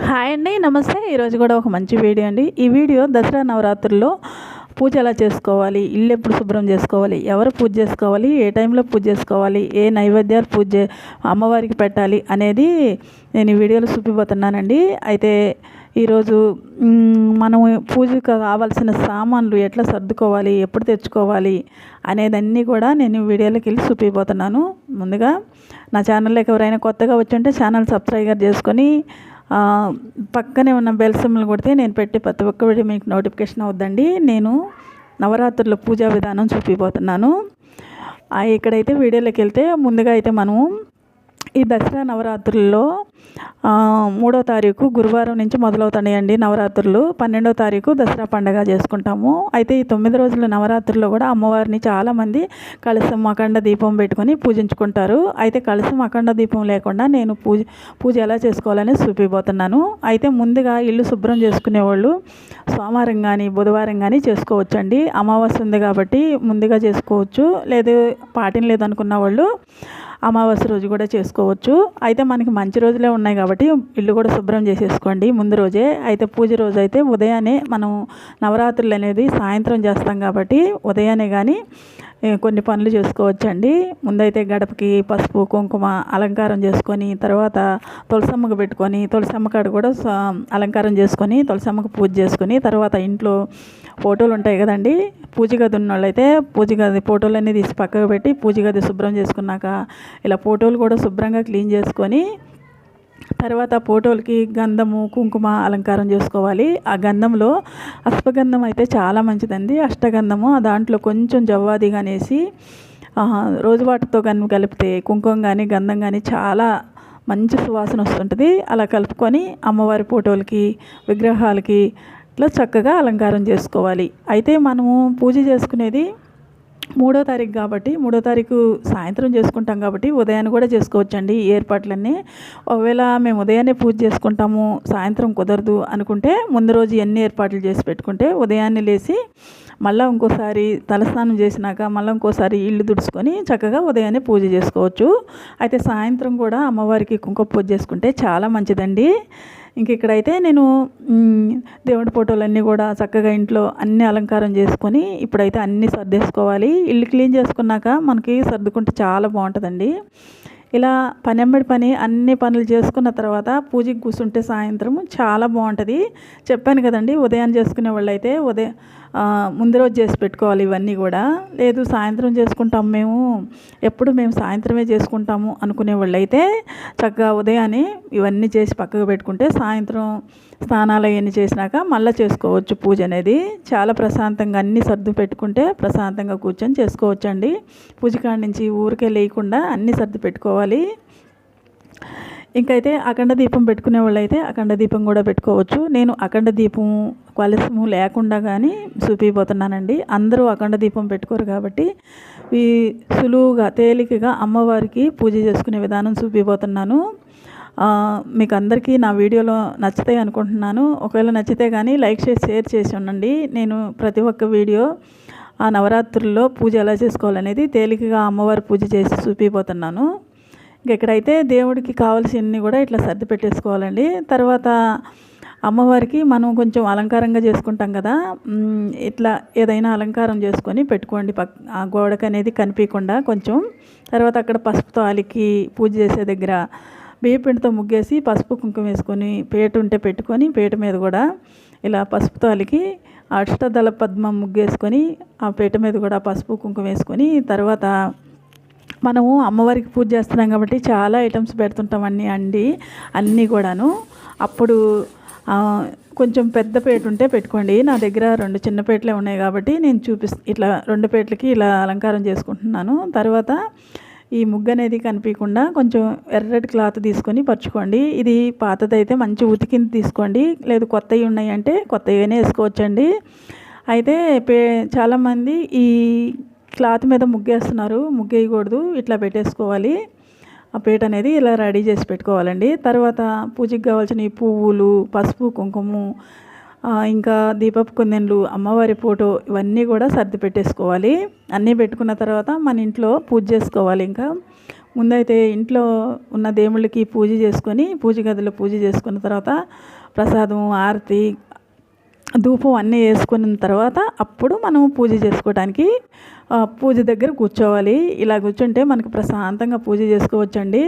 Hi అండి నమస్తే. ఈరోజు కూడా ఒక మంచి వీడియో అండి. ఈ వీడియో దసరా నవరాత్రుల్లో పూజ ఎలా చేసుకోవాలి ఇల్లు ఎప్పుడు శుభ్రం చేసుకోవాలి ఎవరు పూజ చేసుకోవాలి ఏ టైంలో పూజ చేసుకోవాలి ఏ నైవేద్యాలు పూజ అమ్మవారికి పెట్టాలి అనేది నేను ఈ వీడియోలో చూపిపోతున్నానండి అయితే ఈరోజు మనం పూజకు కావాల్సిన సామాన్లు ఎట్లా సర్దుకోవాలి ఎప్పుడు తెచ్చుకోవాలి అనేదన్నీ కూడా నేను వీడియోలోకి వెళ్ళి చూపిపోతున్నాను ముందుగా నా ఛానల్లోకి ఎవరైనా కొత్తగా వచ్చి ఉంటే ఛానల్ సబ్స్క్రైబర్ చేసుకొని పక్కనే ఉన్న బెల్ సిమ్లు కొడితే నేను పెట్టే ప్రతి ఒక్క వీడియో మీకు నోటిఫికేషన్ అవుద్దండి. నేను నవరాత్రుల పూజా విధానం చూపిపోతున్నాను. ఇక్కడైతే వీడియోలోకి వెళ్తే ముందుగా అయితే మనము ఈ దసరా నవరాత్రుల్లో మూడో తారీఖు గురువారం నుంచి మొదలవుతాయండి నవరాత్రులు. పన్నెండో తారీఖు దసరా పండగ చేసుకుంటాము. అయితే ఈ తొమ్మిది రోజుల నవరాత్రుల్లో కూడా అమ్మవారిని చాలామంది కలసం అఖండ దీపం పెట్టుకొని పూజించుకుంటారు. అయితే కలసం అఖండ దీపం లేకుండా నేను పూజ పూజ ఎలా చేసుకోవాలని చూపిపోతున్నాను. అయితే ముందుగా ఇల్లు శుభ్రం చేసుకునేవాళ్ళు సోమవారం కానీ బుధవారం కానీ చేసుకోవచ్చండి. అమావాస్య ఉంది కాబట్టి ముందుగా చేసుకోవచ్చు. లేదు పాటిని లేదనుకున్న వాళ్ళు అమావాస్య రోజు కూడా చేసుకోవచ్చు. అయితే మనకి మంచి రోజులే ఉన్నాయి కాబట్టి ఇల్లు కూడా శుభ్రం చేసేసుకోండి ముందు రోజే. అయితే పూజ రోజు అయితే ఉదయాన్నే మనం నవరాత్రులు అనేది సాయంత్రం చేస్తాం కాబట్టి ఉదయాన్నే కానీ కొన్ని పనులు చేసుకోవచ్చండి. ముందైతే గడపకి పసుపు కుంకుమ అలంకారం చేసుకొని తర్వాత తులసమ్మకు పెట్టుకొని తులసమ్మ కాడ కూడా అలంకారం చేసుకొని తులసమ్మకు పూజ చేసుకొని తర్వాత ఇంట్లో ఫోటోలు ఉంటాయి కదండి. పూజ గది ఉన్న వాళ్ళైతే పూజ గది ఫోటోలన్నీ తీసి పక్కకు పెట్టి పూజ గది శుభ్రం చేసుకున్నాక ఇలా ఫోటోలు కూడా శుభ్రంగా క్లీన్ చేసుకొని తర్వాత ఫోటోలకి గంధము కుంకుమ అలంకారం చేసుకోవాలి. ఆ గంధంలో అశ్వగంధం అయితే చాలా మంచిదండి. అష్టగంధము దాంట్లో కొంచెం జవ్వాది అనేసి రోజు వాటితో కానీ కలిపితే కుంకుమ కానీ గంధం కానీ చాలా మంచి సువాసన వస్తుంటుంది. అలా కలుపుకొని అమ్మవారి ఫోటోలకి విగ్రహాలకి ఇట్లా చక్కగా అలంకారం చేసుకోవాలి. అయితే మనము పూజ చేసుకునేది మూడో తారీఖు కాబట్టి మూడో తారీఖు సాయంత్రం చేసుకుంటాం కాబట్టి ఉదయాన్ని కూడా చేసుకోవచ్చండి ఈ ఏర్పాట్లన్నీ. ఒకవేళ మేము ఉదయాన్నే పూజ చేసుకుంటాము సాయంత్రం కుదరదు అనుకుంటే ముందు రోజు ఎన్ని ఏర్పాట్లు చేసి పెట్టుకుంటే ఉదయాన్నే లేచి మళ్ళీ ఇంకోసారి తలస్నానం చేసినాక మళ్ళీ ఇంకోసారి ఇల్లు తుడుచుకొని చక్కగా ఉదయాన్నే పూజ చేసుకోవచ్చు. అయితే సాయంత్రం కూడా అమ్మవారికి కుంకుమ పూజ చేసుకుంటే చాలా మంచిదండి. ఇంక ఇక్కడైతే నేను దేవుడి ఫోటోలన్నీ కూడా చక్కగా ఇంట్లో అన్ని అలంకారం చేసుకొని ఇప్పుడైతే అన్నీ సర్దేసుకోవాలి. ఇల్లు క్లీన్ చేసుకున్నాక మనకి సర్దుకుంటే చాలా బాగుంటుందండి. ఇలా పనెంబడి పని అన్ని పనులు చేసుకున్న తర్వాత పూజకి కూర్చుంటే సాయంత్రం చాలా బాగుంటుంది. చెప్పాను కదండి ఉదయం చేసుకునే వాళ్ళు అయితే ఉదయం ముందు రోజు చేసి పెట్టుకోవాలి ఇవన్నీ కూడా. లేదు సాయంత్రం చేసుకుంటాం మేము. ఎప్పుడు మేము సాయంత్రమే చేసుకుంటాము అనుకునే వాళ్ళు అయితే చక్కగా ఉదయాన్నే ఇవన్నీ చేసి పక్కకు పెట్టుకుంటే సాయంత్రం స్నానాలు అవన్నీ చేసినాక మళ్ళీ చేసుకోవచ్చు పూజ అనేది. చాలా ప్రశాంతంగా అన్ని సర్దు పెట్టుకుంటే ప్రశాంతంగా కూర్చొని చేసుకోవచ్చండి. పూజ కాడ నుంచి ఊరికే లేకుండా అన్నీ సర్దు పెట్టుకోవాలి. ఇంకైతే అఖండ దీపం పెట్టుకునే వాళ్ళు అయితే అఖండ దీపం కూడా పెట్టుకోవచ్చు. నేను అఖండ దీపం కలసము లేకుండా కానీ చూపిపోతున్నానండి. అందరూ అఖండ దీపం పెట్టుకోరు కాబట్టి ఈ సులువుగా తేలికగా అమ్మవారికి పూజ చేసుకునే విధానం చూపిపోతున్నాను. మీకు అందరికీ నా వీడియోలో నచ్చుతాయి అనుకుంటున్నాను. ఒకవేళ నచ్చితే కానీ లైక్ చేసి షేర్ చేసి ఉండండి. నేను ప్రతి ఒక్క వీడియో ఆ నవరాత్రుల్లో పూజ ఎలా చేసుకోవాలనేది తేలికగా అమ్మవారి పూజ చేసి చూపిపోతున్నాను. ఇక్కడైతే దేవుడికి కావాల్సినవి కూడా ఇట్లా సర్ది పెట్టేసుకోవాలండి. తర్వాత అమ్మవారికి మనం కొంచెం అలంకారంగా చేసుకుంటాం కదా. ఇట్లా ఏదైనా అలంకారం చేసుకొని పెట్టుకోండి. పక్ ఆ గోడకు అనేది కనిపించకుండా కొంచెం. తర్వాత అక్కడ పసుపుతో అలికి పూజ చేసే దగ్గర బియ్యపిండితో ముగ్గేసి పసుపు కుంకుమ వేసుకొని పేట ఉంటే పెట్టుకొని పేట మీద కూడా ఇలా పసుపుతో అలికి అష్టదళ పద్మం ముగ్గేసుకొని ఆ పేట మీద కూడా పసుపు కుంకుమ వేసుకొని తర్వాత మనము అమ్మవారికి పూజ చేస్తున్నాం కాబట్టి చాలా ఐటమ్స్ పెడుతుంటాం అన్నీ అండి అన్నీ కూడాను. అప్పుడు కొంచెం పెద్ద పేట ఉంటే పెట్టుకోండి. నా దగ్గర రెండు చిన్న పేటలే ఉన్నాయి కాబట్టి నేను చూపిస్ ఇట్లా రెండు పేటలకి ఇలా అలంకారం చేసుకుంటున్నాను. తర్వాత ఈ ముగ్గు అనేది కనిపించకుండా కొంచెం ఎర్రటి క్లాత్ తీసుకొని పరుచుకోండి. ఇది పాతదైతే మంచి ఉతికింది తీసుకోండి. లేదు కొత్తవి ఉన్నాయంటే కొత్తగానే వేసుకోవచ్చండి. అయితే పే చాలామంది ఈ క్లాత్ మీద ముగ్గేస్తున్నారు ముగ్గేయకూడదు ఇట్లా పెట్టేసుకోవాలి. ఆ పీట అనేది ఇలా రెడీ చేసి పెట్టుకోవాలండి. తర్వాత పూజకి కావాల్సిన ఈ పువ్వులు పసుపు కుంకుమ ఇంకా దీపపు కుందెన్లు అమ్మవారి ఫోటో ఇవన్నీ కూడా సర్ది పెట్టేసుకోవాలి. అన్నీ పెట్టుకున్న తర్వాత మన ఇంట్లో పూజ చేసుకోవాలి ఇంకా. ముందైతే ఇంట్లో ఉన్న దేవుళ్ళకి పూజ చేసుకొని పూజ గదిలో పూజ చేసుకున్న తర్వాత ప్రసాదం ఆరతి ధూపం అన్నీ వేసుకున్న తర్వాత అప్పుడు మనం పూజ చేసుకోవడానికి పూజ దగ్గర కూర్చోవాలి. ఇలా కూర్చుంటే మనకు ప్రశాంతంగా పూజ చేసుకోవచ్చండి.